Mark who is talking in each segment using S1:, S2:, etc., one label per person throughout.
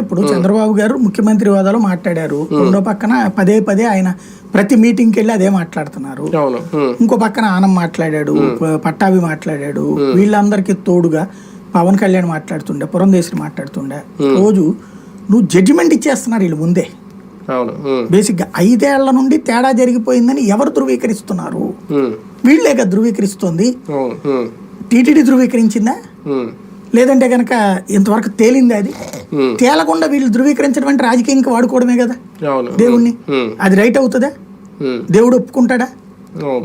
S1: ఇప్పుడు చంద్రబాబు గారు ముఖ్యమంత్రి హోదాలో మాట్లాడారు. రెండో పక్కన పదే పదే ఆయన ప్రతి మీటింగ్కి వెళ్ళి అదే మాట్లాడుతున్నారు. ఇంకో పక్కన ఆనం మాట్లాడాడు పట్టాభి మాట్లాడాడు వీళ్ళందరికీ తోడుగా పవన్ కళ్యాణ్ మాట్లాడుతుండే పురంధేశ్వరి మాట్లాడుతుండే. రోజు నువ్వు జడ్జిమెంట్ ఇచ్చేస్తున్నారు వీళ్ళు ముందే.
S2: ఉమ్,
S1: బేసిక్గా ఐదేళ్ళ నుండి తేడా జరిగిపోయిందని ఎవరు ధృవీకరిస్తున్నారు?
S2: ఉమ్,
S1: వీళ్ళే కదా ధృవీకరిస్తోంది. టీటీడీ ధృవీకరించిందా? లేదంటే కనుక ఇంతవరకు తేలింది అది. తేలకుండా వీళ్ళు ధృవీకరించడం అంటే రాజకీయంగా వాడుకోవడమే కదా దేవుణ్ణి. అది రైట్ అవుతుందా? దేవుడు ఒప్పుకుంటాడా?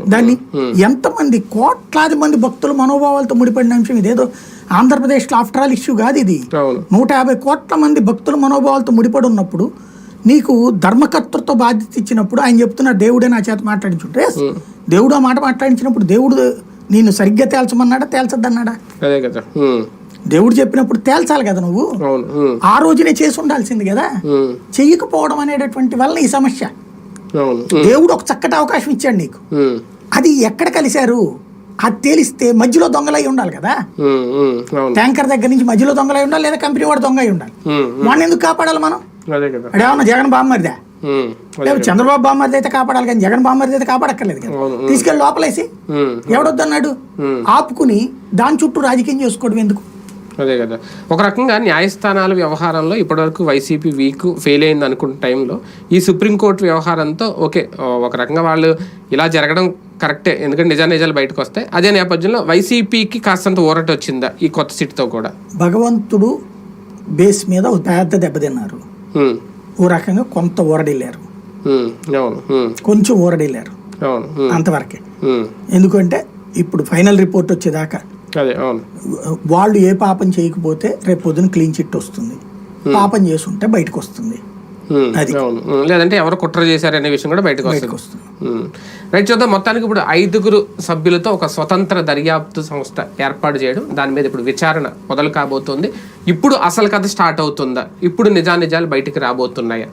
S1: దాన్ని ఎంతమంది కోట్లాది మంది భక్తుల మనోభావాలతో ముడిపడిన అంశం ఇదేదో ఆంధ్రప్రదేశ్లో ఆఫ్టర్ ఆల్ ఇష్యూ కాదు ఇది. నూట యాభై కోట్ల మంది భక్తుల మనోభావాలతో ముడిపడి ఉన్నప్పుడు నీకు ధర్మకర్తృత్వ బాధ్యత ఇచ్చినప్పుడు ఆయన చెప్తున్నారు దేవుడే నా చేత మాట్లాడించుంటే దేవుడు ఆ మాట మాట్లాడించినప్పుడు దేవుడు నేను సరిగ్గా తేల్చమన్నాడా తేల్చద్దన్నాడా?
S2: అదే కదా. ఉమ్,
S1: దేవుడు చెప్పినప్పుడు తేల్చాలి కదా నువ్వు? ఆ రోజునే చేసి ఉండాల్సింది కదా? చెయ్యకపోవడం అనేటటువంటి వల్ల ఈ సమస్య. దేవుడు ఒక చక్కటి అవకాశం ఇచ్చాడు నీకు. అది ఎక్కడ కలిశారు? అది తేలిస్తే మధ్యలో దొంగలై ఉండాలి కదా? ట్యాంకర్ దగ్గర నుంచి మధ్యలో దొంగలై ఉండాలి లేదా కంపెనీ వాడు దొంగ అయి ఉండాలి వాడిని ఎందుకు కాపాడాలి మనం? అడేమన్నా జగన్ బామ్మరిదా? లేదా చంద్రబాబు బామ్మరిది అయితే కాపాడాలి కానీ జగన్ బామ్మరిది అయితే కాపాడక్కర్లేదు కదా. తీసుకెళ్ళి లోపలేసి ఎవడొద్దన్నాడు? ఆపుకుని దాని చుట్టూ రాజకీయం చేసుకోవడం ఎందుకు?
S2: అదే కదా. ఒక రకంగా న్యాయస్థానాల వ్యవహారంలో ఇప్పటివరకు వైసీపీ వీక్ ఫెయిల్ అయింది అనుకున్న టైంలో ఈ సుప్రీంకోర్టు వ్యవహారంతో ఓకే ఒక రకంగా వాళ్ళు ఇలా జరగడం కరెక్టే. ఎందుకంటే నిజా నిజాలు బయటకు వస్తాయి. అదే నేపథ్యంలో వైసీపీకి కాస్తంత ఊరట వచ్చిందా ఈ కొత్త సీట్తో కూడా?
S1: భగవంతుడు బేస్ మీద ఒక పెద్ద దెబ్బతిన్నారు ఓ రకంగా కొంత ఊరడిల్లారు. కొంచెం ఊరడిల్లారు. అంతవరకే. ఎందుకంటే ఇప్పుడు ఫైనల్ రిపోర్ట్ వచ్చేదాకా వాళ్ళు ఏ పాపం చేయకపోతే రేపు పొద్దున క్లీన్ చిట్ వస్తుంది. పాపం చేసుంటే బయటకు వస్తుంది.
S2: అవును. ఉమ్, లేదంటే ఎవరు కుట్ర చేశారనే విషయం కూడా బయటకు వస్తుంది. రైట్ చూద్దాం. మొత్తానికి ఇప్పుడు ఐదుగురు సభ్యులతో ఒక స్వతంత్ర దర్యాప్తు సంస్థ ఏర్పాటు చేయడం దాని మీద ఇప్పుడు విచారణ మొదలు కాబోతోంది. ఇప్పుడు అసలు కథ స్టార్ట్ అవుతుందా? ఇప్పుడు నిజానిజాలు బయటికి రాబోతున్నాయా?